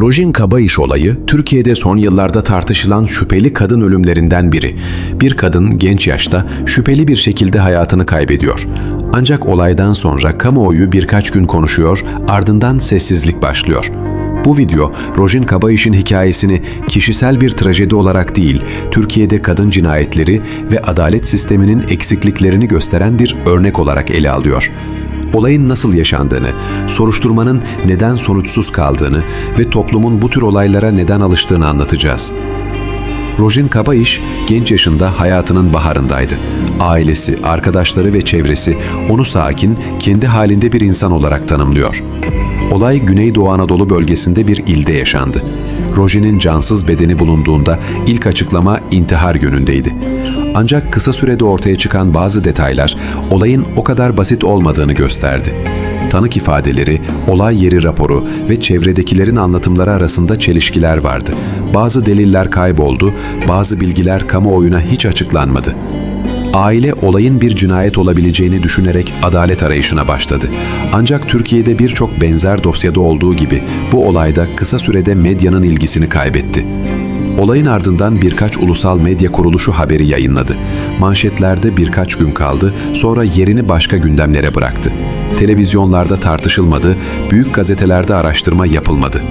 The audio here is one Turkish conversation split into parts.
Rojin Kabayış olayı Türkiye'de son yıllarda tartışılan şüpheli kadın ölümlerinden biri. Bir kadın genç yaşta şüpheli bir şekilde hayatını kaybediyor. Ancak olaydan sonra kamuoyu birkaç gün konuşuyor, ardından sessizlik başlıyor. Bu video, Rojin Kabayiş'in hikayesini kişisel bir trajedi olarak değil, Türkiye'de kadın cinayetleri ve adalet sisteminin eksikliklerini gösteren bir örnek olarak ele alıyor. Olayın nasıl yaşandığını, soruşturmanın neden sonuçsuz kaldığını ve toplumun bu tür olaylara neden alıştığını anlatacağız. Rojin Kabayış genç yaşında hayatının baharındaydı. Ailesi, arkadaşları ve çevresi onu sakin, kendi halinde bir insan olarak tanımlıyor. Olay Güneydoğu Anadolu bölgesinde bir ilde yaşandı. Rojin'in cansız bedeni bulunduğunda ilk açıklama intihar yönündeydi. Ancak kısa sürede ortaya çıkan bazı detaylar olayın o kadar basit olmadığını gösterdi. Tanık ifadeleri, olay yeri raporu ve çevredekilerin anlatımları arasında çelişkiler vardı. Bazı deliller kayboldu, bazı bilgiler kamuoyuna hiç açıklanmadı. Aile olayın bir cinayet olabileceğini düşünerek adalet arayışına başladı. Ancak Türkiye'de birçok benzer dosyada olduğu gibi bu olayda kısa sürede medyanın ilgisini kaybetti. Olayın ardından birkaç ulusal medya kuruluşu haberi yayınladı. Manşetlerde birkaç gün kaldı, sonra yerini başka gündemlere bıraktı. Televizyonlarda tartışılmadı, büyük gazetelerde araştırma yapılmadı.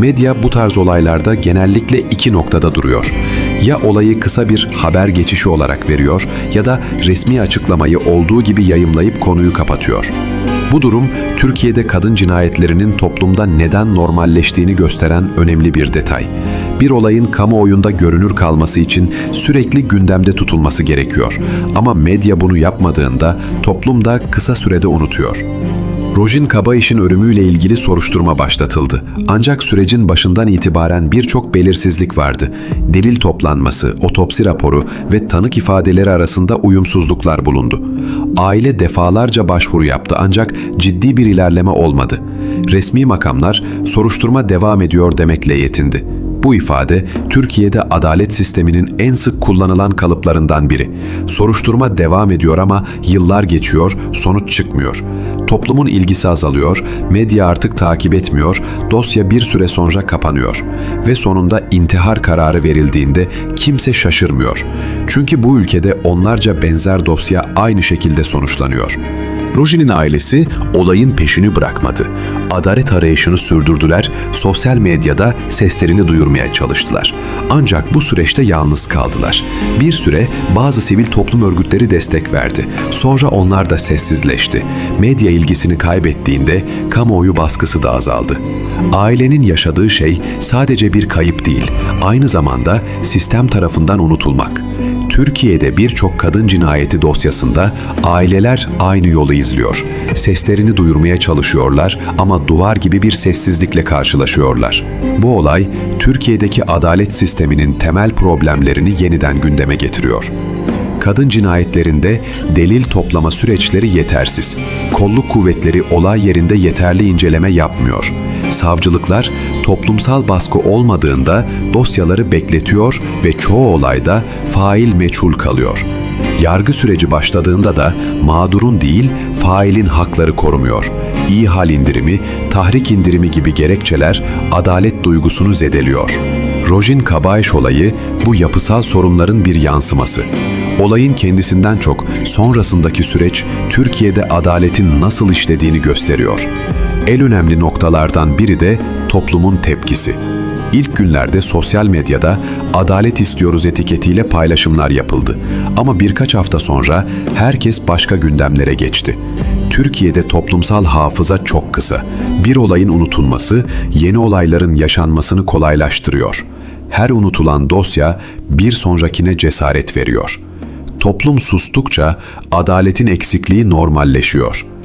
Medya bu tarz olaylarda genellikle iki noktada duruyor. Ya olayı kısa bir haber geçişi olarak veriyor ya da resmi açıklamayı olduğu gibi yayımlayıp konuyu kapatıyor. Bu durum Türkiye'de kadın cinayetlerinin toplumda neden normalleştiğini gösteren önemli bir detay. Bir olayın kamuoyunda görünür kalması için sürekli gündemde tutulması gerekiyor. Ama medya bunu yapmadığında toplum da kısa sürede unutuyor. Rojin Kabayiş'in ölümüyle ilgili soruşturma başlatıldı. Ancak sürecin başından itibaren birçok belirsizlik vardı. Delil toplanması, otopsi raporu ve tanık ifadeleri arasında uyumsuzluklar bulundu. Aile defalarca başvuru yaptı ancak ciddi bir ilerleme olmadı. Resmi makamlar soruşturma devam ediyor demekle yetindi. Bu ifade Türkiye'de adalet sisteminin en sık kullanılan kalıplarından biri. Soruşturma devam ediyor ama yıllar geçiyor, sonuç çıkmıyor. Toplumun ilgisi azalıyor, medya artık takip etmiyor, dosya bir süre sonra kapanıyor ve sonunda intihar kararı verildiğinde kimse şaşırmıyor. Çünkü bu ülkede onlarca benzer dosya aynı şekilde sonuçlanıyor. Rojin'in ailesi olayın peşini bırakmadı. Adalet arayışını sürdürdüler, sosyal medyada seslerini duyurmaya çalıştılar. Ancak bu süreçte yalnız kaldılar. Bir süre bazı sivil toplum örgütleri destek verdi. Sonra onlar da sessizleşti. Medya ilgisini kaybettiğinde kamuoyu baskısı da azaldı. Ailenin yaşadığı şey sadece bir kayıp değil, aynı zamanda sistem tarafından unutulmak. Türkiye'de birçok kadın cinayeti dosyasında aileler aynı yolu izliyor. Seslerini duyurmaya çalışıyorlar ama duvar gibi bir sessizlikle karşılaşıyorlar. Bu olay Türkiye'deki adalet sisteminin temel problemlerini yeniden gündeme getiriyor kadın cinayetlerinde delil toplama süreçleri yetersiz. Kolluk kuvvetleri olay yerinde yeterli inceleme yapmıyor. Savcılıklar toplumsal baskı olmadığında dosyaları bekletiyor ve çoğu olayda fail meçhul kalıyor. Yargı süreci başladığında da mağdurun değil, failin hakları korumuyor. İyi hal indirimi, tahrik indirimi gibi gerekçeler adalet duygusunu zedeliyor. Rojin Kabayiş olayı bu yapısal sorunların bir yansıması. Olayın kendisinden çok sonrasındaki süreç Türkiye'de adaletin nasıl işlediğini gösteriyor. En önemli noktalardan biri de toplumun tepkisi. İlk günlerde sosyal medyada adalet istiyoruz etiketiyle paylaşımlar yapıldı. Ama birkaç hafta sonra herkes başka gündemlere geçti. Türkiye'de toplumsal hafıza çok kısa. Bir olayın unutulması yeni olayların yaşanmasını kolaylaştırıyor. Her unutulan dosya bir sonrakine cesaret veriyor. Toplum sustukça adaletin eksikliği normalleşiyor.''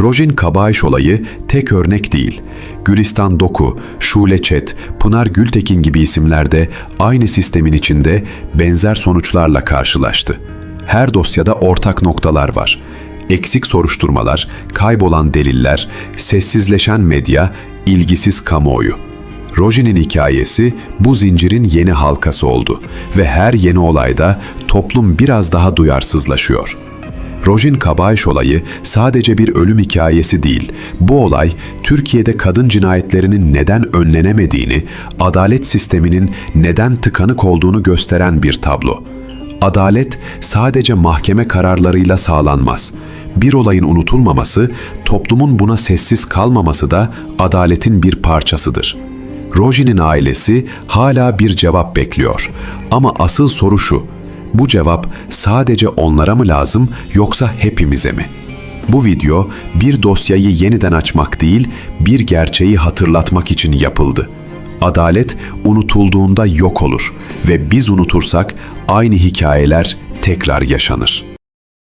Rojin Kabayiş olayı tek örnek değil. Gülistan Doku, Şule Çet, Pınar Gültekin gibi isimlerde aynı sistemin içinde benzer sonuçlarla karşılaştı. Her dosyada ortak noktalar var. Eksik soruşturmalar, kaybolan deliller, sessizleşen medya, ilgisiz kamuoyu. Rojin'in hikayesi bu zincirin yeni halkası oldu ve her yeni olayda toplum biraz daha duyarsızlaşıyor.'' Rojin Kabayiş olayı sadece bir ölüm hikayesi değil. Bu olay Türkiye'de kadın cinayetlerinin neden önlenemediğini, adalet sisteminin neden tıkanık olduğunu gösteren bir tablo. Adalet sadece mahkeme kararlarıyla sağlanmaz. Bir olayın unutulmaması, toplumun buna sessiz kalmaması da adaletin bir parçasıdır. Rojin'in ailesi hala bir cevap bekliyor. Ama asıl soru şu, bu cevap sadece onlara mı lazım yoksa hepimize mi? Bu video bir dosyayı yeniden açmak değil, bir gerçeği hatırlatmak için yapıldı. Adalet unutulduğunda yok olur ve biz unutursak aynı hikayeler tekrar yaşanır.''